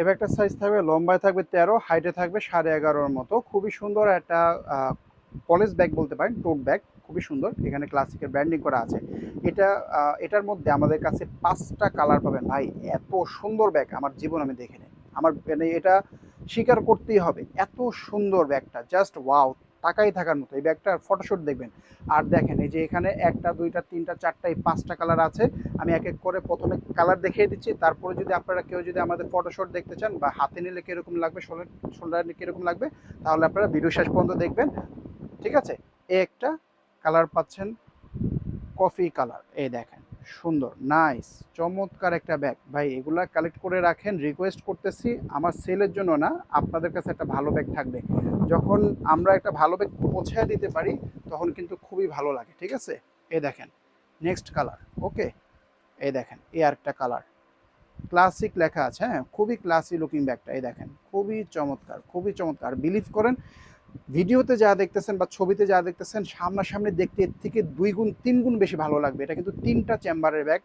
এ size থাকবে, লম্বায় থাকবে তেরো হাইটে থাকবে সাড়ে এগারোর মতো। খুবই সুন্দর একটা কলেজ ব্যাগ বলতে পারেন টোট ব্যাগ খুবই সুন্দর। এখানে ক্লাসিকের ব্র্যান্ডিং করা আছে। এটা এটার মধ্যে আমাদের কাছে পাঁচটা কালার পাবেন। ভাই, এত সুন্দর ব্যাগ আমার জীবন আমি দেখে নেই। আমার মানে এটা স্বীকার করতেই হবে, এত সুন্দর ব্যাগটা জাস্ট ওয়াও তাকাই থাকার মতো। এই ব্যাগটার ফটোশুট দেখবেন। আর দেখেন, এই যে এখানে একটা, দুইটা, তিনটা, চারটা, এই পাঁচটা কালার আছে। আমি এক এক করে প্রথমে কালার দেখিয়ে দিচ্ছি। তারপরে যদি আপনারা কেউ যদি আমাদের ফটোশুট দেখতে চান বা হাতে নিলে কীরকম লাগবে শোল্ডার শোল্ডার নিলে কীরকম লাগবে, তাহলে আপনারা ভিডিও শেষ পর্যন্ত দেখবেন। ঠিক আছে? এই একটা কালার পাচ্ছেন কফি কালার এই দেখেন। সুন্দর নাইস চমৎকার একটা ব্যাগ ভাই, এগুলা কালেক্ট করে রাখেন রিকোয়েস্ট করতেছি, আমার সেলের জন্য না, আপনাদের কাছে একটা ভালো ব্যাগ থাকবে। যখন আমরা একটা ভালো ব্যাগ পৌঁছায় দিতে পারি, তখন কিন্তু খুবই ভালো লাগে, ঠিক আছে? এ দেখেন নেক্সট কালার ওকে এই দেখেন এই আরেকটা কালার ক্লাসিক লেখা আছে হ্যাঁ খুবই ক্লাসি লুকিং ব্যাগটা এই দেখেন, খুবই চমৎকার খুবই চমৎকার। বিলিভ করেন ভিডিওতে যা দেখতেছেন বা ছবিতে যা দেখতেছেন, সামনাসামনি দেখতে এর থেকে দুই গুণ, তিন গুণ বেশি ভালো লাগবে। এটা কিন্তু তিনটা চেম্বারের ব্যাগ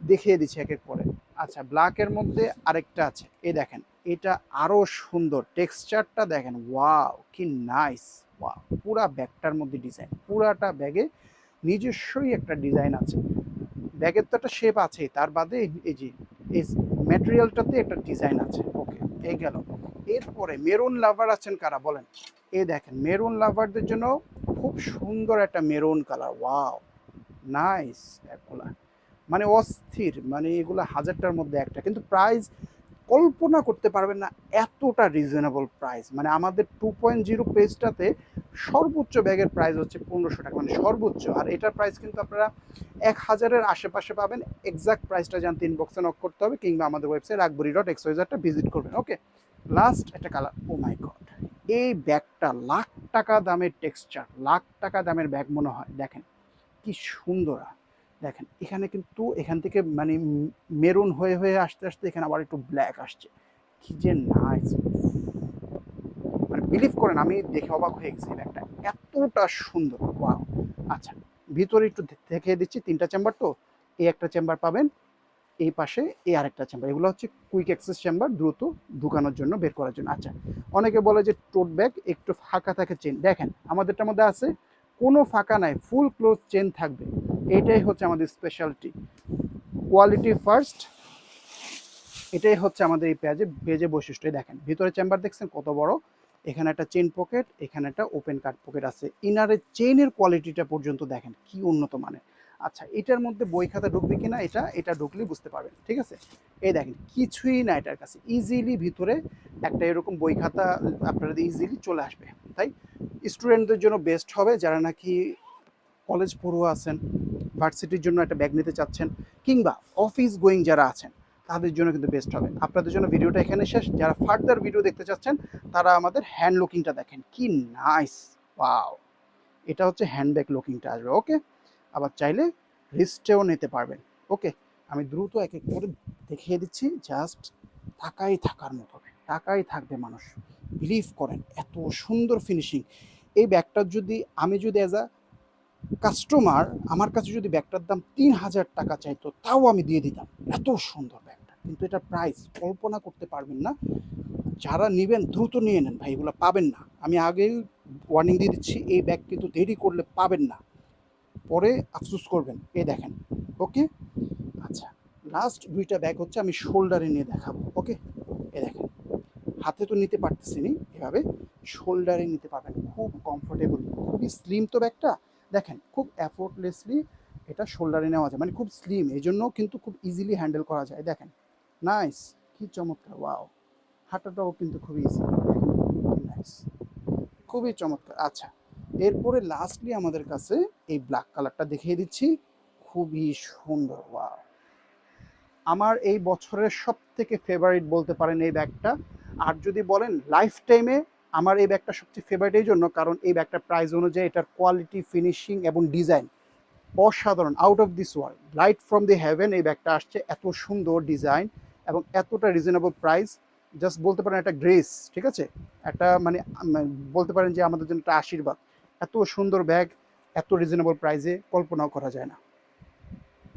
দেখিয়ে দিচ্ছি এক এক। করে আচ্ছা ব্ল্যাকের মধ্যে আরেকটা আছে। এই দেখেন, এটা আরও সুন্দর। টেক্সচারটা দেখেন ওয়াও কি নাইস ওয়াও পুরা ব্যাগটার মধ্যে ডিজাইন পুরাটা ব্যাগে নিজস্বই একটা ডিজাইন আছে। ব্যাগের তো একটা শেপ আছে তার বাদে এই যে, এই ম্যাটেরিয়ালটাতে একটা ডিজাইন আছে। ওকে এই গেল। এরপরে মেরুন লাভার আছেন কারা বলেন? এই দেখেন মেরুন লাভারদের জন্য খুব সুন্দর একটা মেরুন কালার ওয়াও নাইস ব্যাগগুলা মানে অস্থির মানে এগুলো হাজারটার মধ্যে একটা। কিন্তু প্রাইস কল্পনা করতে পারবেন না এতটা রিজনেবল প্রাইস মানে আমাদের টু পয়েন্ট জিরো পেজটাতে সর্বোচ্চ ব্যাগের প্রাইস হচ্ছে পনেরোশো টাকা মানে সর্বোচ্চ। আর এটার প্রাইস কিন্তু আপনারা এক হাজারের আশেপাশে পাবেন। এক্সাক্ট প্রাইসটা জানতে ইনবক্সে নক করতে হবে, কিংবা আমাদের ওয়েবসাইট আকবরি ডট এক্সওয়াইজারটা ভিজিট করবেন ওকে লাস্ট একটা কালার ও মাই গড এই ব্যাগটা লাখ টাকা দামের টেক্সচার লাখ টাকা দামের ব্যাগ মনে হয়। দেখেন, কি সুন্দর দেখেন, এখানে কিন্তু এখান থেকে মানে মেরুন হয়ে হয়ে আসতে আসতে এখানে আবার একটু ব্ল্যাক আসছে। কি যে নাইস মানে বিলিভ করেন, আমি দেখে অবাক হয়ে গেছি ব্যাগটা। এতটা সুন্দর। আচ্ছা ভিতরে একটু দেখিয়ে দিচ্ছি। তিনটা চেম্বার তো? এই একটা চেম্বার পাবেন। এই পাশে এই আরেকটা চেম্বার এগুলো হচ্ছে কুইক অ্যাক্সেস চেম্বার দ্রুত ঢুকানোর জন্য, বের করার জন্য। আচ্ছা অনেকে বলে যে টোট ব্যাগ একটু ফাঁকা থাকে চেন দেখেন আমাদেরটার মধ্যে আছে, কোনো ফাঁকা নাই ফুল ক্লোজ চেন থাকবে। এটাই হচ্ছে আমাদের স্পেশালিটি কোয়ালিটি ফার্স্ট এটাই হচ্ছে আমাদের এই পেঁয়াজে বেজে বৈশিষ্ট্য। দেখেন, ভিতরে চেম্বার দেখছেন, কত বড়। এখানে একটা চেন পকেট এখানে একটা ওপেন কাট পকেট আছে। ইনারের চেনের কোয়ালিটিটা পর্যন্ত দেখেন, কি উন্নত মানের। আচ্ছা এটার মধ্যে বই খাতা ঢুকবে কিনা এটা এটা ঢুকলে বুঝতে পারবেন, ঠিক আছে? এই দেখেন, কিছুই না এটার কাছে। ইজিলি ভিতরে একটা এরকম বই খাতা আপনারা ইজিলি চলে আসবে, তাই? স্টুডেন্টদের জন্য বেস্ট হবে যারা নাকি কলেজ পড়ুয়া আছেন ভার্সিটির জন্য একটা ব্যাগ নিতে চাচ্ছেন, কিংবা অফিস গোয়িং যারা আছেন, তাদের জন্য কিন্তু বেস্ট হবে। আপনাদের জন্য ভিডিওটা এখানে শেষ। যারা ফার্দার ভিডিও দেখতে চাচ্ছেন, তারা আমাদের হ্যান্ড লুকিংটা দেখেন। কি নাইস ওয়াও এটা হচ্ছে হ্যান্ডব্যাগ লুকিংটা আসবে ওকে আবার চাইলে রিস্টেও নিতে পারবেন। ওকে আমি দ্রুত এক এক করে দেখিয়ে দিচ্ছি জাস্ট টাকাই থাকার মতো। টাকাই থাকবে মানুষ। বিলিভ করেন, এত সুন্দর ফিনিশিং এই ব্যাগটার যদি, আমি যদি অ্যাজ আ কাস্টমার আমার কাছে যদি ব্যাগটার দাম তিন হাজার টাকা চাইতো, তাও আমি দিয়ে দিতাম। এত সুন্দর ব্যাগটা। কিন্তু এটা প্রাইস কল্পনা করতে পারবেন না। যারা নেবেন, দ্রুত নিয়ে নেন ভাই, এগুলো পাবেন না। আমি আগেই ওয়ার্নিং দিয়ে দিচ্ছি, এই ব্যাগ কিন্তু দেরি করলে পাবেন না। পরে আফসুস করবেন। এই দেখেন ওকে আচ্ছা লাস্ট দুইটা ব্যাগ হচ্ছে আমি শোল্ডারে নিয়ে দেখাবো ওকে এ দেখেন, হাতে তো নিতে পারতেছি নি এভাবে শোল্ডারে নিতে পারবেন, খুব কমফোর্টেবল খুবই স্লিম তো ব্যাগটা দেখেন, খুব অ্যাফোর্টলেসলি এটা শোল্ডারে নেওয়া যায় মানে খুব স্লিম এই জন্য কিন্তু খুব ইজিলি হ্যান্ডেল করা যায়। দেখেন নাইস কি চমৎকার ওয়াও হাঁটাটাও কিন্তু খুবই ইজি নাইস খুবই চমৎকার। আচ্ছা এরপরে লাস্টলি আমাদের কাছে এই ব্ল্যাক কালারটা দেখিয়ে দিচ্ছি। খুবই সুন্দর ওয়াও আমার এই বছরের সব থেকে ফেভারিট বলতে পারেন এই ব্যাগটা আর যদি বলেন লাইফ টাইমে আমার এই ব্যাগটা সবচেয়ে ফেভারিট এই জন্য, কারণ এই ব্যাগটার প্রাইস অনুযায়ী এটার কোয়ালিটি ফিনিশিং এবং ডিজাইন অসাধারণ out of this world light from the heaven এই ব্যাগটা আসছে। এত সুন্দর ডিজাইন এবং এতটা রিজনেবল প্রাইস জাস্ট বলতে পারেন একটা গ্রেস ঠিক আছে? একটা মানে বলতে পারেন যে আমাদের জন্য একটা আশীর্বাদ। এত সুন্দর ব্যাগ এত রিজনেবল প্রাইসে কল্পনাও করা যায় না।